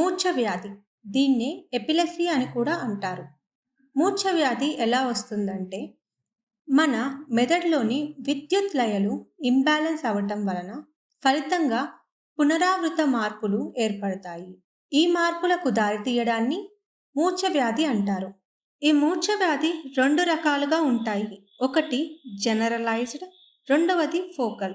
మూర్ఛ వ్యాధి దీన్నే ఎపిలెసీ అని కూడా అంటారు. మూర్ఛ వ్యాధి ఎలా వస్తుందంటే మన మెదడులోని విద్యుత్ లయలు ఇంబ్యాలెన్స్ అవ్వటం వలన ఫలితంగా పునరావృత మార్పులు ఏర్పడతాయి. ఈ మార్పులకు దారితీయడాన్ని మూర్ఛ వ్యాధి అంటారు. ఈ మూర్ఛ వ్యాధి రెండు రకాలుగా ఉంటాయి. ఒకటి జనరలైజ్డ్ రెండవది ఫోకల్.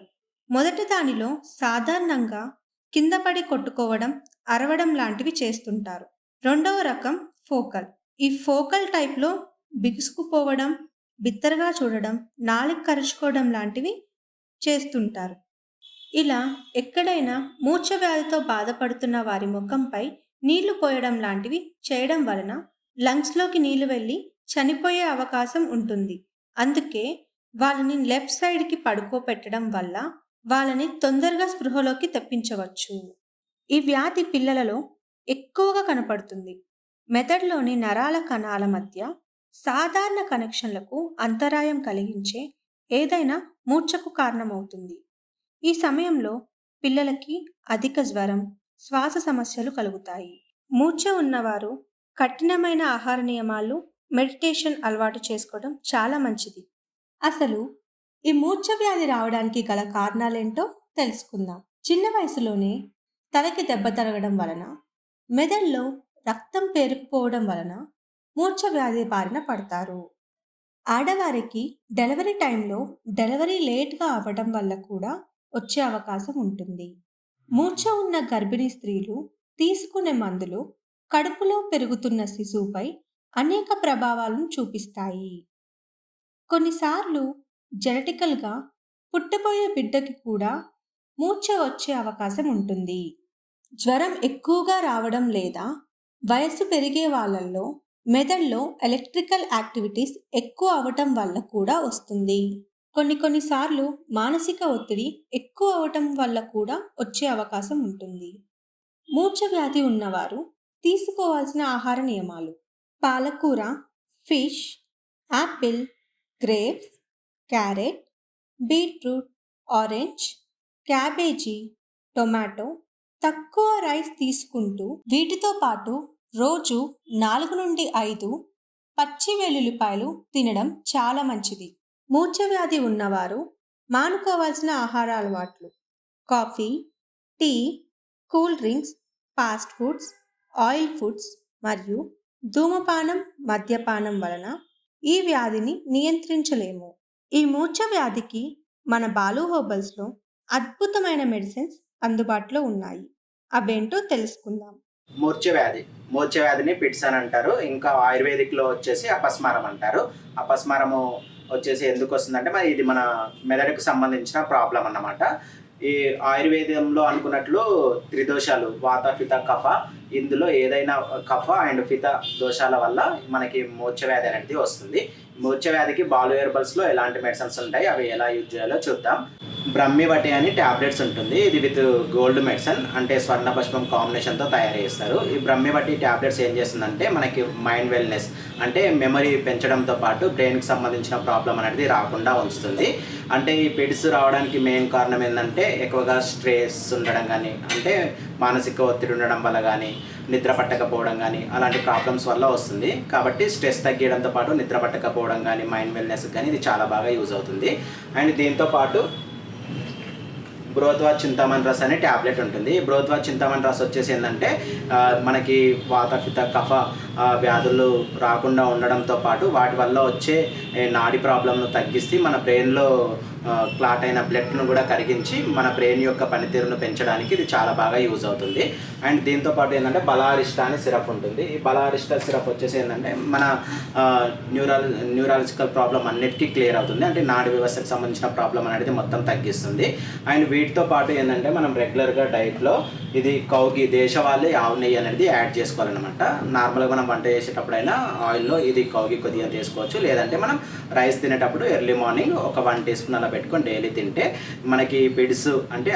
మొదటి దానిలో సాధారణంగా కింద పడి కొట్టుకోవడం అరవడం లాంటివి చేస్తుంటారు. రెండవ రకం ఫోకల్. ఈ ఫోకల్ టైప్లో బిగుసుకుపోవడం బిత్తరగా చూడడం నాలుగు కరుచుకోవడం లాంటివి చేస్తుంటారు. ఇలా ఎక్కడైనా మూర్ఛ వ్యాధితో బాధపడుతున్న వారి ముఖంపై నీళ్ళు పోయడం లాంటివి చేయడం వలన లంగ్స్లోకి నీళ్ళు వెళ్ళి చనిపోయే అవకాశం ఉంటుంది. అందుకే వాళ్ళని లెఫ్ట్ సైడ్కి పడుకోబెట్టడం వల్ల వాళ్ళని తొందరగా స్పృహలోకి తెప్పించవచ్చు. ఈ వ్యాధి పిల్లలలో ఎక్కువగా కనపడుతుంది. మెదడులోని నరాల కణాల మధ్య సాధారణ కనెక్షన్లకు అంతరాయం కలిగించే ఏదైనా మూర్ఛకు కారణమవుతుంది. ఈ సమయంలో పిల్లలకి అధిక జ్వరం శ్వాస సమస్యలు కలుగుతాయి. మూర్ఛ ఉన్నవారు కఠినమైన ఆహార నియమాలు మెడిటేషన్ అలవాటు చేసుకోవడం చాలా మంచిది. అసలు ఈ మూర్ఛ వ్యాధి రావడానికి గల కారణాలేంటో తెలుసుకుందాం. చిన్న వయసులోనే తలకి దెబ్బ తరగడం వలన మెదడులో రక్తం పేరుకుపోవడం వలన మూర్ఛ వ్యాధి బారిన పడతారు. ఆడవారికి డెలివరీ టైంలో డెలివరీ లేట్గా అవ్వడం వల్ల కూడా వచ్చే అవకాశం ఉంటుంది. మూర్ఛ ఉన్న గర్భిణీ స్త్రీలు తీసుకునే మందులు కడుపులో పెరుగుతున్న శిశువుపై అనేక ప్రభావాలను చూపిస్తాయి. కొన్నిసార్లు జెనటికల్గా పుట్టబోయే బిడ్డకి కూడా మూర్ఛ వచ్చే అవకాశం ఉంటుంది. జ్వరం ఎక్కువగా రావడం లేదా వయస్సు పెరిగే వాళ్ళల్లో మెదడులో ఎలక్ట్రికల్ యాక్టివిటీస్ ఎక్కువ అవటం వల్ల కూడా వస్తుంది. కొన్ని కొన్నిసార్లు మానసిక ఒత్తిడి ఎక్కువ అవటం వల్ల కూడా వచ్చే అవకాశం ఉంటుంది. మూర్ఛ వ్యాధి ఉన్నవారు తీసుకోవాల్సిన ఆహార నియమాలు పాలకూర fish apple grapes carrot beetroot orange cabbage tomato తక్కువ రైస్ తీసుకుంటూ వీటితో పాటు రోజు నాలుగు నుండి ఐదు పచ్చి వెల్లుల్లిపాయలు తినడం చాలా మంచిది. మూర్ఛ వ్యాధి ఉన్నవారు మానుకోవాల్సిన ఆహార అలవాట్లు coffee tea cool drinks fast foods oil foods మరియు ధూమపానం మద్యపానం వలన ఈ వ్యాధిని నియంత్రించలేము. ఈ మూర్ఛ వ్యాధికి మన బాలు హోబల్స్లో అద్భుతమైన మెడిసిన్స్ అందుబాటులో ఉన్నాయి. అవేంటో తెలుసుకుందాం. మూర్చ వ్యాధి మూర్చ వ్యాధిని పిట్స్ అని అంటారు. ఇంకా ఆయుర్వేదిక్లో వచ్చేసి అపస్మారం అంటారు. అపస్మారము వచ్చేసి ఎందుకు వస్తుందంటే మరి ఇది మన మెదడుకు సంబంధించిన ప్రాబ్లం అన్నమాట. ఈ ఆయుర్వేదంలో అనుకున్నట్లు త్రిదోషాలు వాత ఫిత కఫ ఇందులో ఏదైనా కఫ అండ్ ఫిత దోషాల వల్ల మనకి మూర్చ వ్యాధి అనేది వస్తుంది. వ్యాధికి బాలు హెర్బల్స్లో ఎలాంటి మెడిసిన్స్ ఉంటాయి? అవి ఎలా యూజ్ చేయాలో చూద్దాం. బ్రహ్మివటి అని ట్యాబ్లెట్స్ ఉంటుంది. ఇది విత్ గోల్డ్ మెడిసిన్ అంటే స్వర్ణ పుష్పం కాంబినేషన్తో తయారు చేస్తారు. ఈ బ్రహ్మివటి ట్యాబ్లెట్స్ ఏం చేస్తుందంటే మనకి మైండ్ వెల్నెస్ అంటే మెమరీ పెంచడంతో పాటు బ్రెయిన్కి సంబంధించిన ప్రాబ్లం అనేది రాకుండా ఉంచుతుంది. అంటే ఈ పిడ్స్ రావడానికి మెయిన్ కారణం ఏంటంటే ఎక్కువగా స్ట్రెస్ ఉండడం కానీ అంటే మానసిక ఒత్తిడి ఉండడం వల్ల కానీ నిద్ర పట్టకపోవడం కానీ అలాంటి ప్రాబ్లమ్స్ వల్ల వస్తుంది. కాబట్టి స్ట్రెస్ తగ్గడంతో పాటు నిద్ర పట్టకపోవడం కానీ మైండ్ వెల్నెస్ కానీ ఇది చాలా బాగా యూజ్ అవుతుంది. అండ్ దీంతో పాటు బ్రోత్వా చింతామన్ రస్ అనే ట్యాబ్లెట్ ఉంటుంది. బ్రోత్వా చింతామన్ రస్ వచ్చేసి ఏంటంటే మనకి వాత పిత కఫ వ్యాధులు రాకుండా ఉండడంతో పాటు వాటి వల్ల వచ్చే నాడి ప్రాబ్లంను తగ్గిస్తే మన బ్రెయిన్లో క్లాట్ అయిన బ్లడ్ను కూడా కరిగించి మన బ్రెయిన్ యొక్క పనితీరును పెంచడానికి ఇది చాలా బాగా యూజ్ అవుతుంది. అండ్ దీంతో పాటు ఏంటంటే బలారిష్ట అని సిరప్ ఉంటుంది. ఈ బలారిష్ట సిరప్ వచ్చేసి ఏంటంటే మన న్యూరాల్ న్యూరాలజికల్ ప్రాబ్లం అన్నిటికీ క్లియర్ అవుతుంది. అంటే నాడి వ్యవస్థకు సంబంధించిన ప్రాబ్లం అనేది మొత్తం తగ్గిస్తుంది. అండ్ వీటితో పాటు ఏంటంటే మనం రెగ్యులర్గా డైట్లో ఇది కౌకి దేశవాళీ ఆవు నెయ్యి అనేది యాడ్ చేసుకోవాలన్నమాట. నార్మల్గా మనం వంట చేసేటప్పుడైనా ఆయిల్లో ఇది కౌకి కొద్దిగా తీసుకోవచ్చు లేదంటే మనం రైస్ తినేటప్పుడు ఎర్లీ మార్నింగ్ ఒక వన్ టీ స్పూన్ అలా పెట్టుకొని డైలీ తింటే మనకి పిడ్స్ అంటే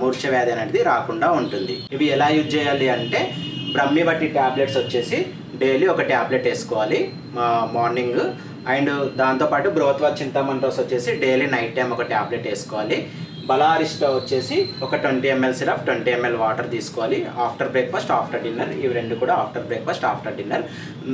మూర్ఛ వ్యాధి అనేది రాకుండా ఉంటుంది. ఇవి ఎలా యూజ్ చేయాలి అంటే బ్రహ్మి బట్టి ట్యాబ్లెట్స్ వచ్చేసి డైలీ ఒక ట్యాబ్లెట్ వేసుకోవాలి మార్నింగ్. అండ్ దాంతోపాటు బ్రోత్వా చింతామన్ రోస్ వచ్చేసి డైలీ నైట్ టైం ఒక ట్యాబ్లెట్ వేసుకోవాలి. బలారిస్టో వచ్చేసి ఒక twenty ML syrup twenty ML water తీసుకోవాలి. ఆఫ్టర్ బ్రేక్ఫాస్ట్ ఆఫ్టర్ డిన్నర్ ఇవి రెండు కూడా ఆఫ్టర్ బ్రేక్ఫాస్ట్ ఆఫ్టర్ డిన్నర్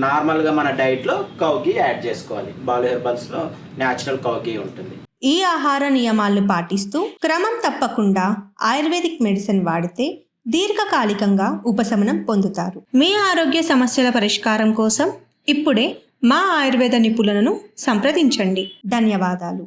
నార్మల్గా మన డైట్లో కౌకి యాడ్ చేసుకోవాలి. బాలు హెర్బల్స్లో న్యాచురల్ కౌకి ఉంటుంది. ఈ ఆహార నియమాలను పాటిస్తూ క్రమం తప్పకుండా ఆయుర్వేదిక్ మెడిసిన్ వాడితే దీర్ఘకాలికంగా ఉపశమనం పొందుతారు. మీ ఆరోగ్య సమస్యల పరిష్కారం కోసం ఇప్పుడే మా ఆయుర్వేద నిపుణులను సంప్రదించండి. ధన్యవాదాలు.